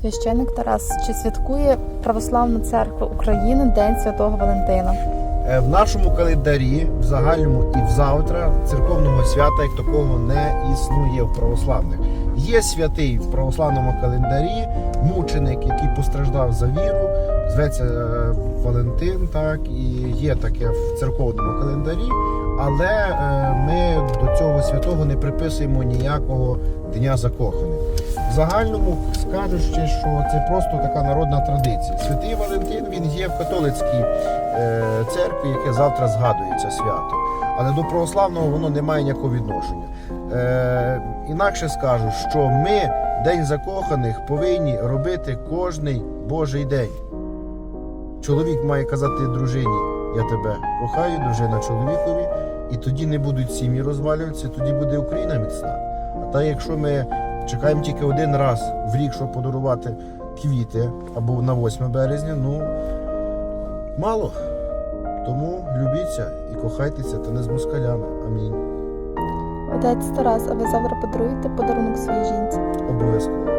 Священник Тарас, чи святкує Православна церква України День Святого Валентина? Е, В нашому календарі, в загальному і в завтра, церковного свята як такого не існує в православних. Є святий в православному календарі, мученик, який постраждав за віру, зветься е, Валентин, так і є таке в церковному календарі, але е, ми до цього святого не приписуємо ніякого дня закоханих. В загальному скажучи, що це просто така народна традиція. Святий Валентин він є в католицькій е, церкві, яке завтра згадується свято. Але до православного воно не має ніякого відношення. Е, інакше скажу, що ми День закоханих повинні робити кожний Божий день. Чоловік має казати дружині: Я тебе кохаю, дружина чоловікові, і тоді не будуть сім'ї розвалюватися, тоді буде Україна міцна. А та якщо ми чекаємо тільки один раз в рік, щоб подарувати квіти або на 8 березня, ну мало. Тому любіться і кохайтеся, та не з москалями. Амінь. Отець Тарас, а ви завтра подаруєте подарунок своїй жінці? Обов'язково.